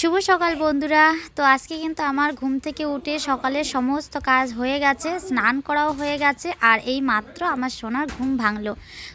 শুভ সকাল বন্ধুরা। তো আজকে কিন্তু আমার ঘুম থেকে উঠে সকালের সমস্ত কাজ হয়ে গেছে, স্নান করাও হয়ে গেছে, আর এই মাত্র আমার সোনার ঘুম ভাঙলো।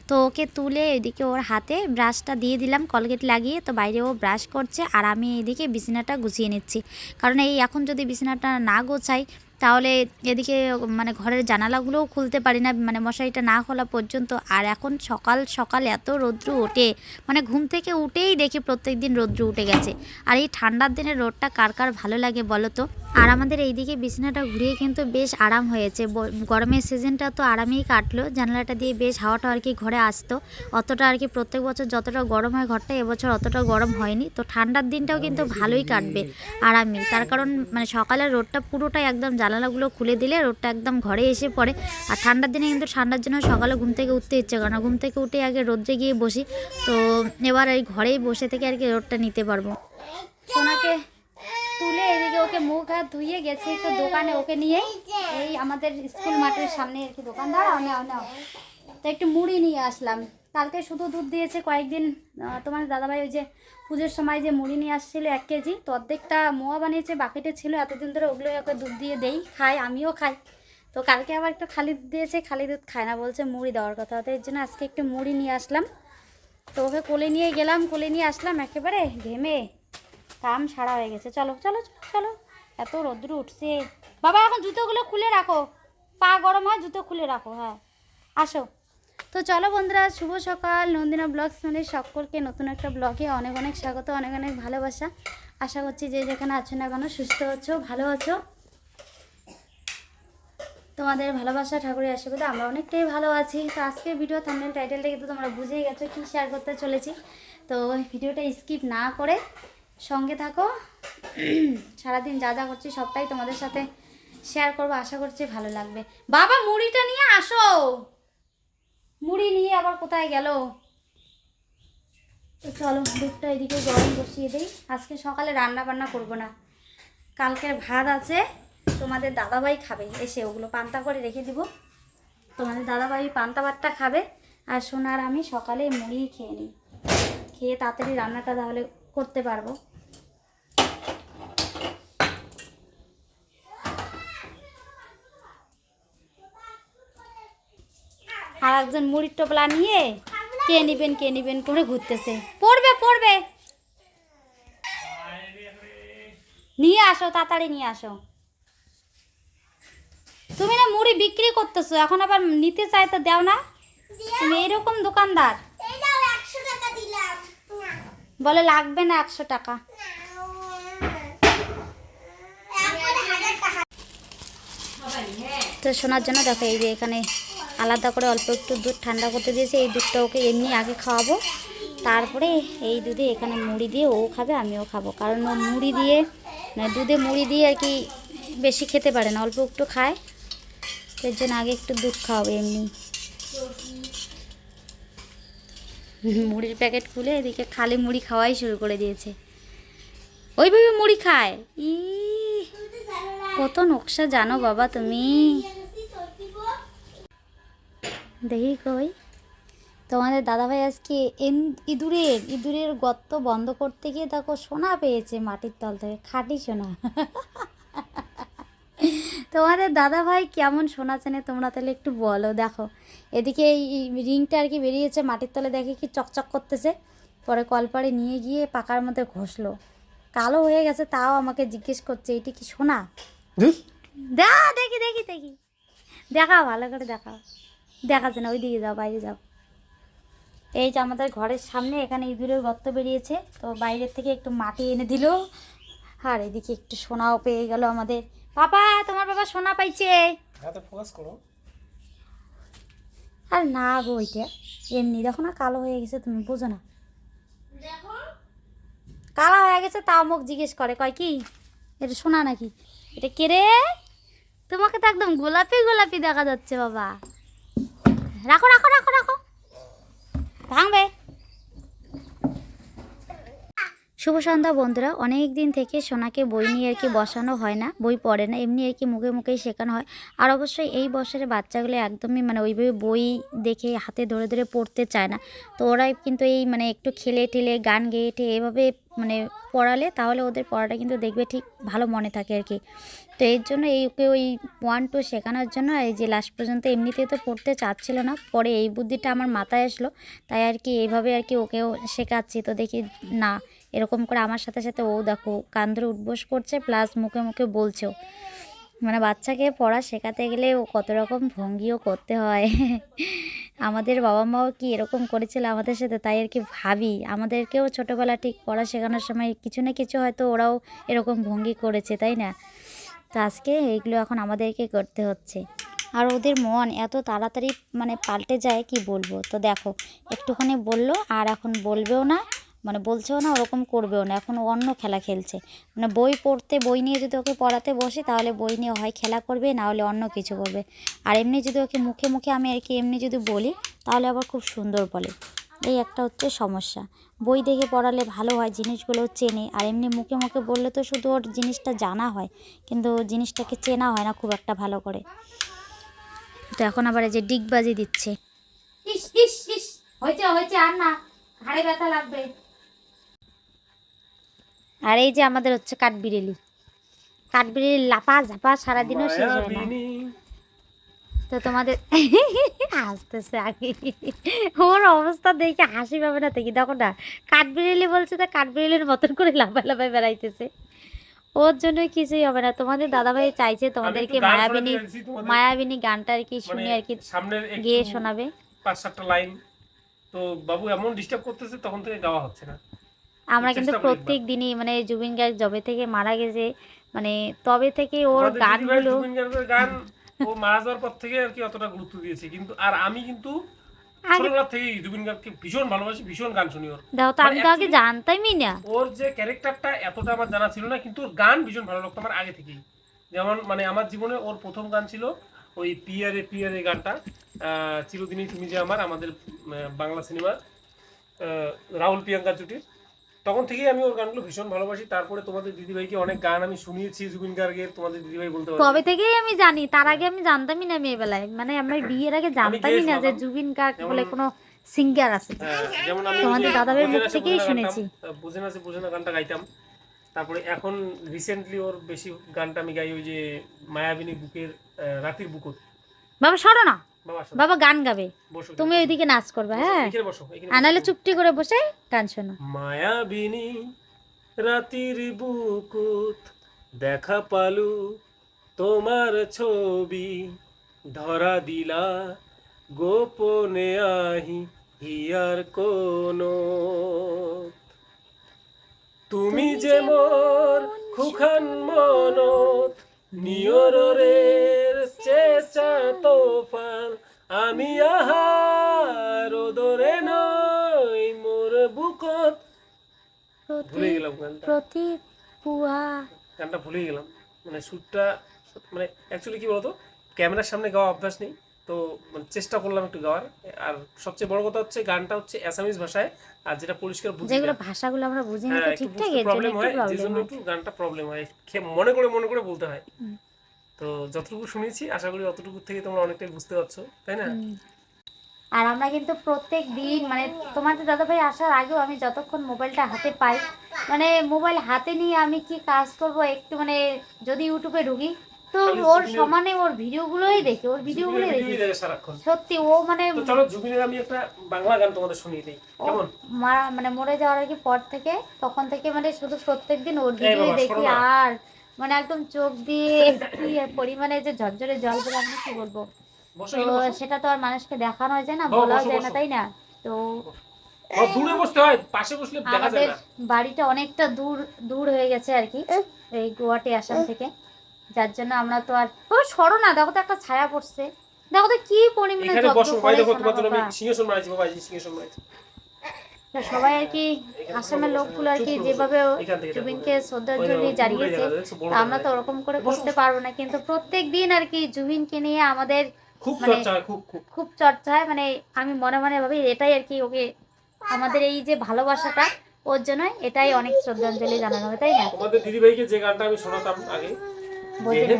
তো ওকে তুলে এদিকে ওর হাতে ব্রাশটা দিয়ে দিলাম, কলগেট লাগিয়ে। তো বাইরে ও ব্রাশ করছে, আর আমি এদিকে বিছানাটা গুছিয়ে নিচ্ছি। কারণ এই এখন যদি বিছানাটা না গোছাই তাহলে এদিকে মানে ঘরের জানালাগুলোও খুলতে পারি না মানে মশারিটা না খোলা পর্যন্ত। আর এখন সকাল সকাল এত রৌদ্র ওঠে মানে ঘুম থেকে উঠেই দেখি প্রত্যেক দিন রৌদ্র উঠে গেছে। আর এই ঠান্ডার দিনে রোদটা কার কার ভালো লাগে বলো তো? আর আমাদের এইদিকে বিছানাটা ঘুরিয়ে কিন্তু বেশ আরাম হয়েছে। গরমের সিজনটা তো আরামেই কাটলো। জানালাটা দিয়ে বেশ হাওয়াটা আর কি ঘরে আসতো। অতটা আর কি প্রত্যেক বছর যতটা গরম হয় ঘরটা এবছর অতটা গরম হয়নি। তো ঠান্ডার দিনটাও কিন্তু ভালোই কাটবে আরামে। তার কারণ মানে সকালের রোদটা পুরোটাই একদম জানালাগুলো খুলে দিলে রোদটা একদম ঘরে এসে পড়ে। আর ঠান্ডার দিনে কিন্তু ঠান্ডার জন্য সকালে ঘুম থেকে উঠতে ইচ্ছে করে না। ঘুম থেকে উঠে আগে রোদ্রে গিয়ে বসি। তো এবার এই ঘরেই বসে থেকে আর কি রোদটা নিতে পারব। সোনাকে ওকে মুখ হাত ধুয়ে গেছে একটু দোকানে ওকে নিয়ে। এই আমাদের স্কুল মাঠের সামনে আর কি দোকান। নাও নাও। তো একটু মুড়ি নিয়ে আসলাম। কালকে শুধু দুধ দিয়েছে কয়েকদিন তোমার দাদাভাই ওই যে পুজোর সময় যে মুড়ি নিয়ে আসছিল এক কেজি, তো অর্ধেকটা মোয়া বানিয়েছে, বাকিটা ছিল এতদিন ধরে ওগুলো ওকে দুধ দিয়ে দেই, খাই, আমিও খাই। তো কালকে আবার একটু খালি দুধ দিয়েছে, খালি দুধ খায় না, বলছে মুড়ি দেওয়ার কথা। তো এর জন্য আজকে একটু মুড়ি নিয়ে আসলাম। তো ওকে কোলে নিয়ে গেলাম, কোলে নিয়ে আসলাম, একেবারে ঘেমে কাম সারা হয়ে গেছে। চলো চলো চলো চলো। এত রোদ্র উঠছে। বাবা, এখন জুতোগুলো খুলে রাখো। পা গরম হয়, জুতো খুলে রাখো হ্যাঁ। আসো। তো চলো বন্ধুরা, শুভ সকাল। নন্দিনা ব্লগস মানে সকলকে নতুন একটা ব্লগে অনেক অনেক স্বাগত, অনেক অনেক ভালোবাসা। আশা করছি যে যেখানে আছো না কেন সুস্থ আছো, ভালো আছো। তোমাদের ভালোবাসা, ঠাকুরের আশীর্বাদে আমরা অনেকটাই ভালো আছি। তো আজকের ভিডিও থাম্বনেল টাইটেল থেকে তো তোমরা বুঝেই গেছো, কী শেয়ার করতে চলেছি। তো ভিডিওটা স্কিপ না করে সঙ্গে থাকো। সারাদিন যা যা করছি সবটাই তোমাদের সাথে শেয়ার করব, আশা করছি ভালো লাগবে। বাবা, মুড়িটা নিয়ে আসো। মুড়ি নিয়ে আবার কোথায় গেল? চলো, দুধটা এদিকে গরম বসিয়ে দিই। আজকে সকালে রান্না বান্না করব না। কালকের ভাত আছে, তোমাদের দাদাভাই খাবে। এসে ওগুলো পান্তা করে রেখে দিব। তোমাদের দাদাভাই পান্তা ভাতটা খাবে, আর সোনার আমি সকালে মুড়ি খেয়ে নিই। খেয়ে তাড়াতাড়ি রান্নাটা তাহলে করতে পারব। আর একজন মুড়ির টোপলা নিয়ে কে নিবেন কে নিবেন করে ঘুরতেছে। পড়বে পড়বে। নিয়ে আসো, তাড়াতাড়ি নিয়ে আসো। তুমি না মুড়ি বিক্রি করতেছো, এখন আবার নিতে চাই তো দাও না। তুমি এইরকম দোকানদার। বলে লাগবে না একশো টাকা। তো শোনার জন্য দেখো এই যে এখানে আলাদা করে অল্প একটু দুধ ঠান্ডা করতে দিয়েছে। এই দুধটা ওকে এমনি আগে খাওয়াবো। তারপরে এই দুধে এখানে মুড়ি দিয়ে ও খাবে, আমিও খাব। কারণ ও মুড়ি দিয়ে মানে দুধে মুড়ি দিয়ে আর কি বেশি খেতে পারে না, অল্প একটু খায়। এর জন্য আগে একটু দুধ খাওয়াবো এমনি। মুড়ির প্যাকেট খুলে এদিকে খালি মুড়ি খাওয়াই শুরু করে দিয়েছে। ওইভাবে মুড়ি খায়। ই কত নকশা জানো বাবা তুমি। দেখি কই। তোমাদের দাদাভাই আজকে এন- ইঁদুরের ইঁদুরের গর্ত বন্ধ করতে গিয়ে দেখো সোনা পেয়েছে মাটির তল থেকে খাঁটি সোনা। তোমাদের দাদাভাই কেমন সোনা চেনে তোমরা তাহলে একটু বলো দেখো। এদিকে এই রিংটা আর কি বেরিয়েছে মাটির তলে দেখে কি চকচক করতেছে। পরে কলপাড়ে নিয়ে গিয়ে পাকার মধ্যে ঘষলো। কালো হয়ে গেছে তাও আমাকে জিজ্ঞেস করছে এটি কি সোনা? দা দেখি দেখি দেখি। দেখাও ভালো করে দেখাও। দেখাচ্ছে না ওই দিকে যাও বাইরে যাও। এই যে আমাদের ঘরের সামনে এখানে ইঁদুরের গর্ত বেরিয়েছে তো বাইরের থেকে একটু মাটি এনে দিল। আর এদিকে একটু সোনাও পেয়ে গেল আমাদের। পাপা তোমার বাবা সোনা পাইছে। ফোকাস করো। আর না গো ওইটা এমনি দেখো না কালো হয়ে গেছে তুমি বোঝো না। কালো হয়ে গেছে তাও মুখ জিজ্ঞেস করে কয় কি? এটা সোনা নাকি? এটা কে রে? তোমাকে তো একদম গোলাপি গোলাপি দেখা যাচ্ছে বাবা। রাখো রাখো রাখো রাখো ভাঙবে শুভ সন্ধ্যা, বন্ধুরা। অনেক দিন থেকে সোনাকে বই নিয়ে আর কি বসানো হয় না, বই পড়ে না, এমনি আর কি মুখে মুখেই শেখানো হয়। আর অবশ্যই এই বছরের বাচ্চাগুলো একদমই মানে ওইভাবে বই দেখে হাতে ধরে ধরে পড়তে চায় না। তো ওরা কিন্তু এই মানে একটু খেলে ঠেলে, গান গেয়ে টেয়ে এভাবে মানে পড়ালে তাহলে ওদের পড়াটা কিন্তু দেখবে ঠিক ভালো মনে থাকে আর কি। তো এর জন্য এই ওকে ওই ওয়ান টু শেখানোর জন্য এই যে লাস্ট পর্যন্ত এমনিতেই তো পড়তে চাচ্ছিল না, পরে এই বুদ্ধিটা আমার মাথায় আসলো। তাই আর কি এইভাবে আর কি ওকেও শেখাচ্ছি, তো দেখি না এরকম করে আমার সাথে সাথে ও দেখো কান ধরে উঠবোস করছে প্লাস মুখে মুখে বলছেও। মানে বাচ্চাকে পড়া শেখাতে গেলে ও কত রকম ভঙ্গিও করতে হয়। আমাদের বাবা মাও কি এরকম করেছিল আমাদের সাথে, তাই আর কি ভাবি। আমাদেরকেও ছোটোবেলা ঠিক পড়া শেখানোর সময় কিছু না কিছু হয়তো ওরাও এরকম ভঙ্গি করেছে, তাই না? তো আজকে এইগুলো এখন আমাদেরকে করতে হচ্ছে। আর ওদের মন এত তাড়াতাড়ি মানে পাল্টে যায়, কি বলব? তো দেখো, একটুখানি বলল আর এখন বলবেও না। মানে বলছেও না ওরকম করবেও না, এখন অন্য খেলা খেলছে। মানে বই পড়তে, বই নিয়ে যদি ওকে পড়াতে বসি, তাহলে বই নিয়ে হয় খেলা করবে, না হলে অন্য কিছু করবে। আর এমনি যদি ওকে মুখে মুখে আমি আর কি এমনি যদি বলি, তাহলে আবার খুব সুন্দর বলে। এই একটা হচ্ছে সমস্যা। বই দেখে পড়ালে ভালো হয় জিনিসগুলো চেনে। আর এমনি মুখে মুখে বললে তো শুধু ওর জিনিসটা জানা হয়, কিন্তু জিনিসটাকে চেনা হয় না খুব একটা ভালো করে। তো এখন আবার এই যে ডিগবাজি দিচ্ছে। হয়েছে হয়েছে, আর না, ঘাড়ে ব্যথা লাগবে। আর এই যে আমাদের হচ্ছে কাঠবিড়েলি। কাঠবিড়েলি লাপা ঝাপা সারাদিনও শেষ হয় না। তো তোমাদের হাসতেছে আগে। ওর অবস্থা দেখে হাসি পাবে না দেখি। দেখো না কাঠবিড়েলি বলছে তো কাঠবিড়েলির মতন করে লাফায় লাফায় বেড়াইতেছে। ওর জন্য কিছুই হবে না। তোমাদের দাদাভাই চাইছে তোমাদেরকে মায়াবিনী মায়াবিনী গানটা আর কি শুনে মানে আর কি একটু শোনাবে। পাঁচ সাতটা লাইন। তো বাবু এমন ডিস্টার্ব করতেছে তখন থেকে গাওয়া হচ্ছে না। আমরা কিন্তু প্রত্যেক দিনই মানে জুবিন গার্গ জবে থেকে মারা গেছে মানে তবে থেকে ওর গানগুলো জুবিন গার্গের গান ও মারা যাওয়ার পর থেকে আর কি অতটা গুরুত্ব দিয়েছে। কিন্তু আর আমি কিন্তু ছোটবেলা থেকেই জুবিন গার্গকে ভীষণ ভালোবাসি ভীষণ গান শুনি ওর। দাও তো আমি মানে তো আগে জানতামই না। ওর যে ক্যারেক্টারটা এতটা আমার জানা ছিল না কিন্তু ওর গান ভীষণ ভালো লাগতো আমার আগে থেকেই। যেমন মানে আমার জীবনে ওর প্রথম গান ছিল ওই পিয়ারে পিয়ারে গানটা। আহ, চিরদিনই তুমি যে আমার আমাদের বাংলা সিনেমার রাহুল প্রিয়াঙ্কা জুটির। তখন থেকেই আমি ওর গানগুলো ভীষণ ভালোবাসি। তারপরে তোমাদের দিদিভাইকে অনেক গান আমি শুনিয়েছি জুবিন গার্গের তোমাদের দিদিভাই বলতে পারবে তবে থেকেই আমি জানি তার আগে আমি জানতামই না মেয়েবেলায় মানে আমরা বিয়ের আগে জানতামই না যে জুবিন গার্গ বলে কোনো সিঙ্গার আছে। হ্যাঁ, যেমন আমি তোমাদের দাদাভাইয়ের মুখ থেকেই শুনেছি। বোঝে না বোঝে না গানটা গাইতাম। তারপরে এখন রিসেন্টলি ওর বেশি গানটা আমি গাই ওই যে মায়াবিনী বুকের রাতির বুকত বাবা সরো না। বাবা গান গাবে। তুমি ওইদিকে নাচ করবে হ্যাঁ? নাহলে চুপটি করে বসে গান শোনো। মায়াবিনী রাতির বুকুত দেখা পালু তোমার ছবি। ধরা দিলা গোপনে আহি হিয়ার কোনো। তুমি যে মোর খুখান মনত নিয়রের চেষ্টা তোফান আমি আহার দরে নই মোর বুকত। ভুলে গেলাম গানটা। প্রতি পুয়া গানটা ভুলে গেলাম। মানে সুরটা মানে অ্যাকচুয়ালি কি বলতো? ক্যামেরার সামনে গাওয়া অভ্যাস নেই। তো মানে চেষ্টা করলাম একটু গাওয়ার। আর সবচেয়ে বড় কথা হচ্ছে গানটা হচ্ছে অ্যাসামিজ ভাষায় আর যেটা পরিষ্কার বুঝি যেগুলো ভাষাগুলো আমরা বুঝি না হ্যাঁ, ঠিকঠাক এর প্রবলেম হয় যে জন্য একটু গানটা প্রবলেম হয়। মনে করে মনে করে বলতে হয়। তো যতটুকু শুনেছি আশা করি অতটুকু থেকে তোমরা অনেকটাই বুঝতে পারছ তাই না? আর আমরা কিন্তু প্রত্যেক দিন মানে তোমাদের দাদাভাই আসার আগেও আমি যতক্ষণ মোবাইলটা হাতে পাই মানে মোবাইল হাতে নিয়ে আমি কি কাজ করব একটু মানে যদি ইউটিউবে ঢুকি তো ওর সমানে ওর ভিডিওগুলোই দেখি ওর ভিডিওগুলোই দেখি। সারাক্ষণ। সত্যি ও মানে চলো জুবিনের আমি একটা বাংলা গান তোমাদের শুনিয়ে দিই। কেমন? মারা মানে মরে যাওয়ার কি পর থেকে তখন থেকে মানে শুধু প্রত্যেক দিন ওর ভিডিও বাবা, দেখি আর মানে একদম চোখ দিয়ে কি পরিমাণে যে ঝরঝরে জল বেরো আমি কি বলব? তো সেটা তো আর মানুষকে দেখানো যায় না বলাও যায় না তাই না? তো দূরে বসতে হয় পাশে বসলে দেখা যায় আমাদের না বাড়িটা অনেকটা দূর দূর হয়ে গেছে আর কি এই গুয়াহাটি আসাম থেকে। যার জন্য আমরা তো আর ও সরো না দেখো তো একটা ছায়া পড়ছে। দেখো তো কি পরিমাণে এখানে যত্ন বসো ভাই দেখো তোমার জন্য আমি সিংহাসন বানাইছি বাবা এই সিংহাসন বানাইছি। সবাই আর কি আসামের লোকগুলো আর কি যেভাবে। জুবিনকে শ্রদ্ধাঞ্জলি জানিয়েছে আমরা তো ওরকম করে করতে পারব না কিন্তু প্রত্যেক দিন আর কি জুবিনকে নিয়ে আমাদের খুব মানে- চর্চা হয় খুব চর্চা হয় মানে আমি মনে মনে ভাবি এটাই আর কি ওকে আমাদের এই যে ভালোবাসাটা ওর জন্য এটাই অনেক শ্রদ্ধাঞ্জলি জানানো হবে তাই না? তোমাদের দিদিভাইকে যে গানটা আমি শোনাতাম আগে।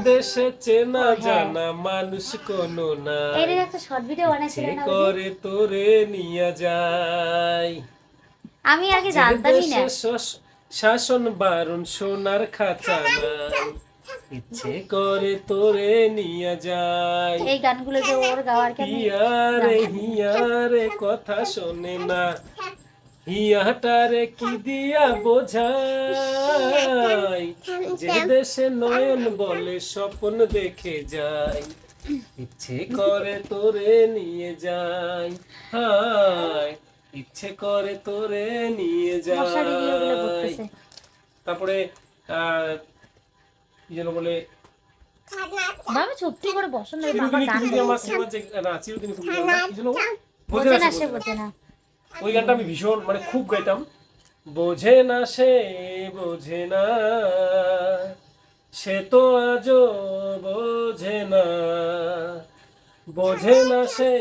দেশে চেনা হ্যাঁ। জানা মানুষ কোনো না এর একটা শর্ট ভিডিও বানাইছিল না করে তোরে নিয়ে যায় আমি আগে জানতামই না। শাসন বারণ সোনার খাঁচা ইচ্ছে করে তোরে নিয়ে যায় এই গানগুলো যে ওর গাওয়ার কেন হিয়ারে হিয়ারে কথা শোনে না। হিয়াটারে কি দিয়া বোঝাই? যে দেশে নয়ন বলে স্বপ্ন দেখে যায় ইচ্ছে করে তোরে নিয়ে যাই। হায় ইচ্ছে করে তোরে নিয়ে যাই। তারপরে আহ কি যেন বলে? বাবা চুপটি করে বসো না বাবা গান না বোঝে না। বোঝে না। ওই গানটা আমি ভীষণ মানে খুব গাইতাম। বোঝে না সে, বোঝে না, সে তো আজও বোঝে না। বোঝে না সে,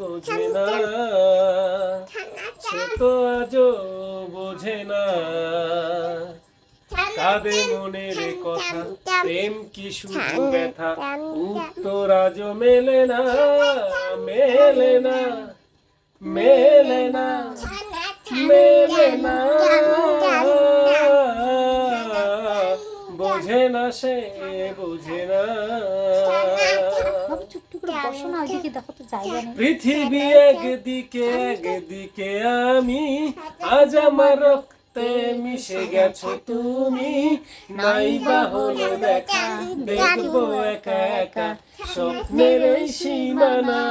বোঝে না, সে তো আজও বোঝে না। কাদের মনের কথা, প্রেম কি শুধু ব্যথা? উত্তর আজও মেলে না মেলে না। মেলে না মেলে না বোঝে না। সে বোঝে না পৃথিবী একদিকে একদিকে আমি আজ আমার রক্তে মিশে গেছো তুমি। নাই বা হলো দেখা দেখব একা একা স্বপ্নের সীমানা।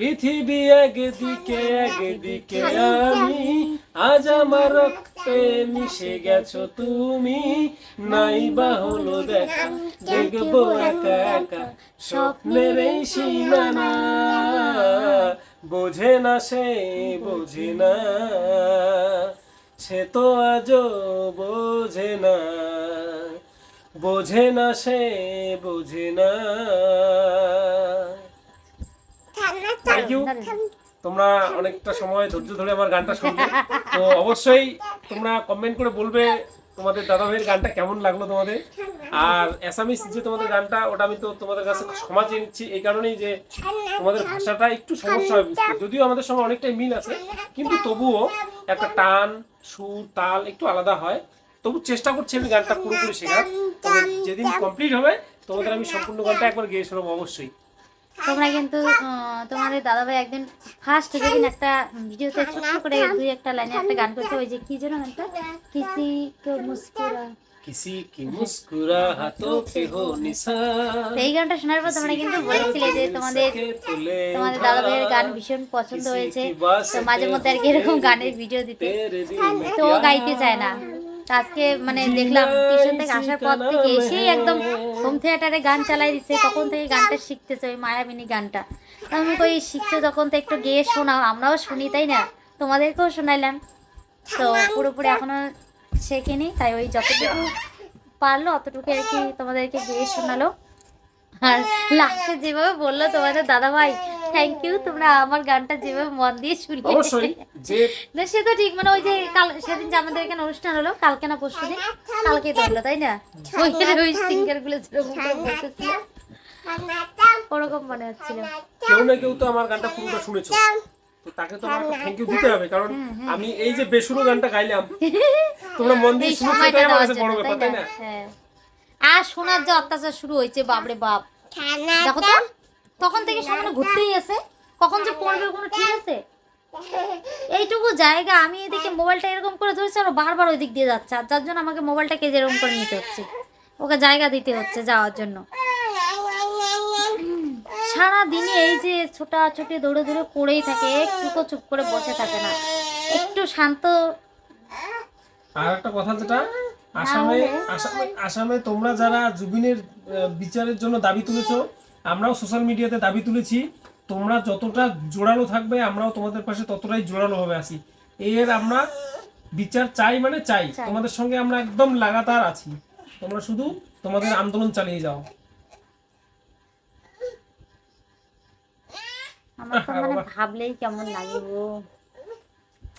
পৃথিবী একদিকে একদিকে আমি। আজ আমার রক্তে মিশে গেছো তুমি। নাই বা হলো দেখা দেখব একা একা স্বপ্নের এই সীমানা। বোঝে না সে বোঝে না। সে তো আজও বোঝে না। বোঝে না সে বোঝে না। থ্যাংক ইউ তোমরা অনেকটা সময় ধৈর্য ধরে আমার গানটা শুনবে। তো অবশ্যই তোমরা কমেন্ট করে বলবে তোমাদের দাদা ভাইয়ের গানটা কেমন লাগল তোমাদের। আর অ্যাসামিস যে তোমাদের গানটা ওটা আমি তো তোমাদের কাছে ক্ষমা চেয়ে নিচ্ছি এই কারণেই যে তোমাদের ভাষাটা একটু সমস্যা হয় বুঝতে। যদিও আমাদের সঙ্গে অনেকটাই মিল আছে কিন্তু তবুও একটা টান সুর তাল একটু আলাদা হয়। তবু চেষ্টা করছি আমি গানটা পুরোপুরি শেখার। তবে যেদিন কমপ্লিট হবে তোমাদের আমি সম্পূর্ণ গানটা একবার গেয়ে শোনাবো অবশ্যই। তোমরা কিন্তু তোমাদের দাদাভাই একদিন ফার্স্ট যেদিন একটা ভিডিওতে ছোট্ট করে দুই একটা লাইনে একটা গান করতে ওই যে কি যেন গানটা? কিসি কেউ মুস্কুরা। কিসি কি মুস্কুরা হাতো হো এই গানটা শোনার পর তোমরা কিন্তু বলেছিলে যে তোমাদের তোমাদের দাদা ভাইয়ের গান ভীষণ পছন্দ হয়েছে। তো মাঝে মধ্যে আর কি এরকম গানের ভিডিও দিতে। তো গাইতে চায় না। আজকে মানে দেখলাম টিউশন থেকে আসার পর থেকে এসেই একদম হোম থিয়েটারে গান চালাই দিচ্ছে তখন থেকে গানটা শিখতেছে, ওই মায়াবিনী গানটা। আমি কই, শিখছো যখন তো একটু গেয়ে শোনাও, আমরাও শুনি, তাই না? তোমাদেরকেও শোনাইলাম। তো পুরোপুরি এখনও শেখেনি, তাই ওই যতটুকু পারল অতটুকু আর কি তোমাদেরকে গেয়ে শোনালো। আর লাস্টে যেভাবে বলল তোমাদের দাদা ভাই থ্যাংক ইউ তোমরা আমার গানটা যেভাবে মন দিয়ে শুনলে অবশ্যই যে সে তো ঠিক মানে ওই যে কাল সেদিন যে আমাদের এখানে অনুষ্ঠান হলো কালকে না পরশু দিন কালকে তো হলো তাই না? ওই ওই সিঙ্গারগুলো যেরকম বলতেছিল ওরকম মনে হচ্ছিল। কেউ না কেউ তো আমার গানটা পুরোটা শুনেছো। তো তাকে তো আমার থ্যাংক ইউ দিতে হবে কারণ আমি এই যে বেসুরো গানটা গাইলাম তোমরা মন দিয়ে শুনেছো আমার কাছে বড় ব্যাপার তাই না? হ্যাঁ। আর শোনার যে অত্যাচার শুরু হয়েছে বাপরে বাপ। দেখো তো। তখন থেকে সামনে ঘুরতেই আছে। কখন যে পড়বে কোনো ঠিক আছে? এইটুকু জায়গা আমি এদিকে মোবাইলটা এরকম করে ধরেছি আর বারবার ওই দিক দিয়ে যাচ্ছে। আর যার জন্য আমাকে মোবাইলটাকে যেরকম করে নিতে হচ্ছে। ওকে জায়গা দিতে হচ্ছে যাওয়ার জন্য। সারা দিনে এই যে ছোটাছুটি দৌড়ে দৌড়ে করেই থাকে একটুকু চুপ করে বসে থাকে না। একটু শান্ত। আর একটা কথা যেটা আসামে আসামে আসামে তোমরা যারা জুবিনের বিচারের জন্য দাবি তুলেছো আমরাও সোশ্যাল মিডিয়াতে দাবি তুলেছি তোমরা যতটা জোরালো থাকবে আমরাও তোমাদের পাশে ততটাই জোরালো হবে আছি। এর আমরা বিচার চাই মানে চাই। তোমাদের সঙ্গে আমরা একদম লাগাতার আছি। তোমরা শুধু তোমাদের আন্দোলন চালিয়ে যাও। আমার তো মানে ভাবলেই কেমন লাগে গো।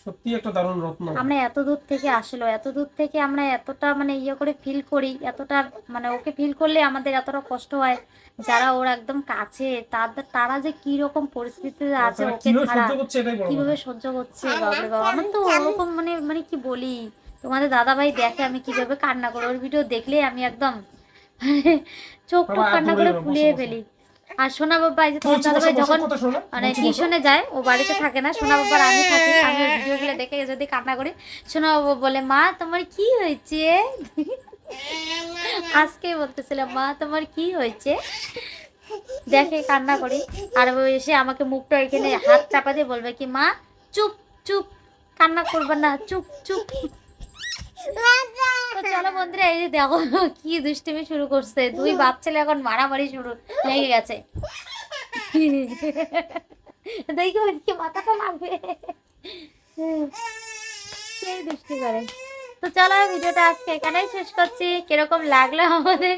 সত্যি একটা দারুণ রত্ন। আমরা এত দূর থেকে আসলো এত দূর থেকে আমরা এতটা মানে ইয়ে করে ফিল করি এতটা মানে ওকে ফিল করলে আমাদের এতটা কষ্ট হয়। যারা ওর একদম কাছে তাদের তারা যে কি রকম পরিস্থিতিতে আছে ওকে কীভাবে ছাড়া সহ্য করছে এটাই কীভাবে সহ্য করছে বাবরে বাবা আমার তো ওরকম মানে মানে কি বলি? তোমাদের দাদা ভাই দেখে আমি কীভাবে কান্না করি ওর ভিডিও দেখলে আমি একদম চোখ টোক কান্না করে ফুলিয়ে ফেলি। আর সোনা বাবা এই যে তোমার দাদা ভাই যখন মানে টিউশনে যায় ও বাড়িতে থাকে না সোনা বাবার আমি থাকি আমি ওর ভিডিওগুলো দেখে যদি কান্না করি সোনা বাবা বলে মা তোমার কি হয়েছে? আজকে বলতেছিলাম মা তোমার কি হয়েছে? দেখে কান্না করি আর এসে আমাকে মুখটা এখানে হাত চাপা দিয়ে বলবে কি মা চুপ চুপ কান্না করবে না চুপ চুপ। তো চলো বন্ধুরা, এই যে দেখো কি দুষ্টুমি শুরু করছে। দুই বাচ্চালে এখন মারামারি শুরু লেগে গেছে। দেখো কি মাথাটা লাগবে। সেই দুষ্টি করে? তো চলো ভিডিওটা আজকে এখানেই শেষ করছি। কীরকম লাগল আমাদের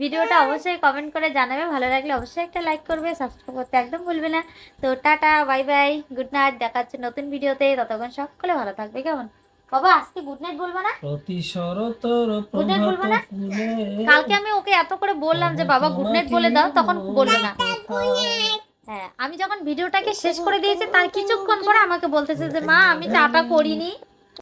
ভিডিওটা অবশ্যই কমেন্ট করে জানাবে। ভালো লাগলে অবশ্যই একটা লাইক করবে সাবস্ক্রাইব করতে একদম ভুলবে না। তো tata bye bye good night দেখা নতুন ভিডিওতে। ততক্ষণ সকলে ভালো থাকবে, কেমন? বাবা আজকে গুড নাইট বলব না? প্রতি শরতর Good night বলব না? কালকে আমি ওকে এত করে বললাম যে বাবা গুড নাইট বলে দাও তখন বলবে না। হ্যাঁ আমি যখন ভিডিওটাকে শেষ করে দিয়েছি তার কিছুক্ষণ পরে আমাকে বলতেছে যে মা আমি চাটা করিনি।